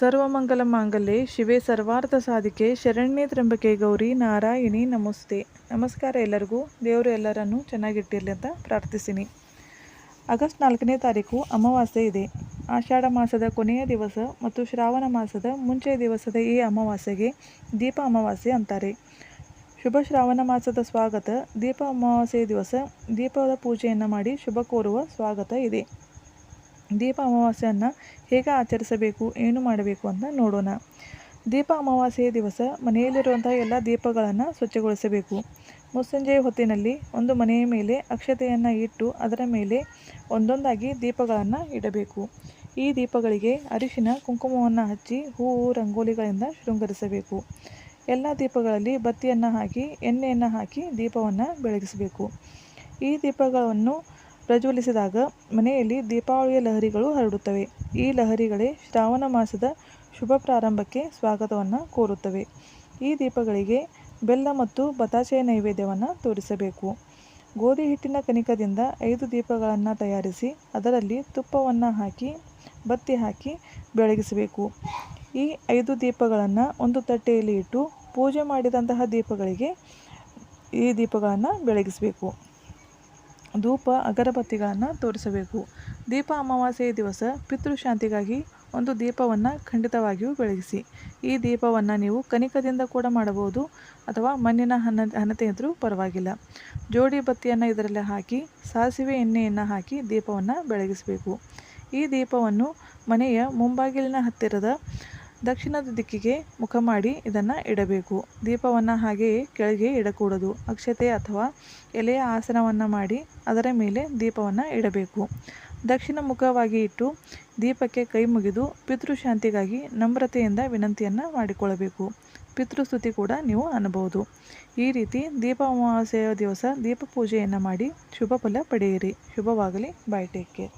ಸರ್ವಮಂಗಲ ಮಾಂಗಲ್ಯ ಶಿವೆ ಸರ್ವಾರ್ಥ ಸಾಧಿಕೆ ಶರಣ್ಯ ತ್ರಂಬಕೆ ಗೌರಿ ನಾರಾಯಣಿ ನಮಸ್ತೆ. ನಮಸ್ಕಾರ ಎಲ್ಲರಿಗೂ. ದೇವರು ಎಲ್ಲರನ್ನು ಚೆನ್ನಾಗಿಟ್ಟಿರಲಿ ಅಂತ ಪ್ರಾರ್ಥಿಸಿನಿ. ಆಗಸ್ಟ್ ನಾಲ್ಕನೇ ತಾರೀಕು ಅಮಾವಾಸ್ಯೆ ಇದೆ. ಆಷಾಢ ಮಾಸದ ಕೊನೆಯ ದಿವಸ ಮತ್ತು ಶ್ರಾವಣ ಮಾಸದ ಮುಂಚೆ ದಿವಸದ ಈ ಅಮಾವಾಸ್ಯೆಗೆ ದೀಪ ಅಮಾವಾಸ್ಯೆ ಅಂತಾರೆ. ಶುಭ ಶ್ರಾವಣ ಮಾಸದ ಸ್ವಾಗತ. ದೀಪ ಅಮಾವಾಸ್ಯೆ ದಿವಸ ದೀಪದ ಪೂಜೆಯನ್ನು ಮಾಡಿ ಶುಭ ಕೋರುವ ಸ್ವಾಗತ ಇದೆ. ದೀಪ ಅಮಾವಾಸ್ಯೆಯನ್ನು ಹೇಗೆ ಆಚರಿಸಬೇಕು, ಏನು ಮಾಡಬೇಕು ಅಂತ ನೋಡೋಣ. ದೀಪ ಅಮಾವಾಸ್ಯೆಯ ದಿವಸ ಮನೆಯಲ್ಲಿರುವಂತಹ ಎಲ್ಲ ದೀಪಗಳನ್ನು ಸ್ವಚ್ಛಗೊಳಿಸಬೇಕು. ಮುಸ್ಸಂಜೆಯ ಹೊತ್ತಿನಲ್ಲಿ ಒಂದು ಮನೆಯ ಮೇಲೆ ಅಕ್ಷತೆಯನ್ನು ಇಟ್ಟು ಅದರ ಮೇಲೆ ಒಂದೊಂದಾಗಿ ದೀಪಗಳನ್ನು ಇಡಬೇಕು. ಈ ದೀಪಗಳಿಗೆ ಅರಿಶಿನ, ಕುಂಕುಮವನ್ನು ಹಚ್ಚಿ ಹೂವು, ರಂಗೋಲಿಗಳಿಂದ ಶೃಂಗರಿಸಬೇಕು. ಎಲ್ಲ ದೀಪಗಳಲ್ಲಿ ಬತ್ತಿಯನ್ನು ಹಾಕಿ, ಎಣ್ಣೆಯನ್ನು ಹಾಕಿ ದೀಪವನ್ನು ಬೆಳಗಿಸಬೇಕು. ಈ ದೀಪಗಳನ್ನು ಪ್ರಜ್ವಲಿಸಿದಾಗ ಮನೆಯಲ್ಲಿ ದೀಪಾವಳಿಯ ಲಹರಿಗಳು ಹರಡುತ್ತವೆ. ಈ ಲಹರಿಗಳೇ ಶ್ರಾವಣ ಮಾಸದ ಶುಭ ಪ್ರಾರಂಭಕ್ಕೆ ಸ್ವಾಗತವನ್ನು ಕೋರುತ್ತವೆ. ಈ ದೀಪಗಳಿಗೆ ಬೆಲ್ಲ ಮತ್ತು ಬತಾಸೆಯ ನೈವೇದ್ಯವನ್ನು ತೋರಿಸಬೇಕು. ಗೋಧಿ ಹಿಟ್ಟಿನ ಕನಿಕದಿಂದ ಐದು ದೀಪಗಳನ್ನು ತಯಾರಿಸಿ ಅದರಲ್ಲಿ ತುಪ್ಪವನ್ನು ಹಾಕಿ, ಬತ್ತಿ ಹಾಕಿ ಬೆಳಗಿಸಬೇಕು. ಈ ಐದು ದೀಪಗಳನ್ನು ಒಂದು ತಟ್ಟೆಯಲ್ಲಿ ಇಟ್ಟು ಪೂಜೆ ಮಾಡಿದಂತಹ ದೀಪಗಳಿಗೆ ಈ ದೀಪಗಳನ್ನು ಬೆಳಗಿಸಬೇಕು. ಧೂಪ ಅಗರಬತ್ತಿಗಳನ್ನು ತೋರಿಸಬೇಕು. ದೀಪ ಅಮಾವಾಸ್ಯೆಯ ದಿವಸ ಪಿತೃಶಾಂತಿಗಾಗಿ ಒಂದು ದೀಪವನ್ನು ಖಂಡಿತವಾಗಿಯೂ ಬೆಳಗಿಸಿ. ಈ ದೀಪವನ್ನು ನೀವು ಕನಿಕದಿಂದ ಕೂಡ ಮಾಡಬಹುದು ಅಥವಾ ಮಣ್ಣಿನ ಹನ ಹಣತೆ ಇದ್ದರೂ ಪರವಾಗಿಲ್ಲ. ಜೋಡಿ ಬತ್ತಿಯನ್ನು ಇದರಲ್ಲಿ ಹಾಕಿ, ಸಾಸಿವೆ ಎಣ್ಣೆಯನ್ನು ಹಾಕಿ ದೀಪವನ್ನು ಬೆಳಗಿಸಬೇಕು. ಈ ದೀಪವನ್ನು ಮನೆಯ ಮುಂಬಾಗಿಲಿನ ಹತ್ತಿರದ ದಕ್ಷಿಣದ ದಿಕ್ಕಿಗೆ ಮುಖ ಮಾಡಿ ಇದನ್ನು ಇಡಬೇಕು. ದೀಪವನ್ನು ಹಾಗೆಯೇ ಕೆಳಗೆ ಇಡಕೂಡದು. ಅಕ್ಷತೆ ಅಥವಾ ಎಲೆಯ ಆಸನವನ್ನು ಮಾಡಿ ಅದರ ಮೇಲೆ ದೀಪವನ್ನು ಇಡಬೇಕು. ದಕ್ಷಿಣ ಮುಖವಾಗಿ ಇಟ್ಟು ದೀಪಕ್ಕೆ ಕೈ ಮುಗಿದು ಪಿತೃಶಾಂತಿಗಾಗಿ ನಮ್ರತೆಯಿಂದ ವಿನಂತಿಯನ್ನು ಮಾಡಿಕೊಳ್ಳಬೇಕು. ಪಿತೃಸ್ತುತಿ ಕೂಡ ನೀವು ಅನ್ನಬಹುದು ಈ ರೀತಿ ದೀಪ ಅಮಾವಾಸ್ಯೆಯ ದಿವಸ ದೀಪ ಪೂಜೆಯನ್ನು ಮಾಡಿ ಶುಭ ಫಲ ಪಡೆಯಿರಿ. ಶುಭವಾಗಲಿ. Bye take care.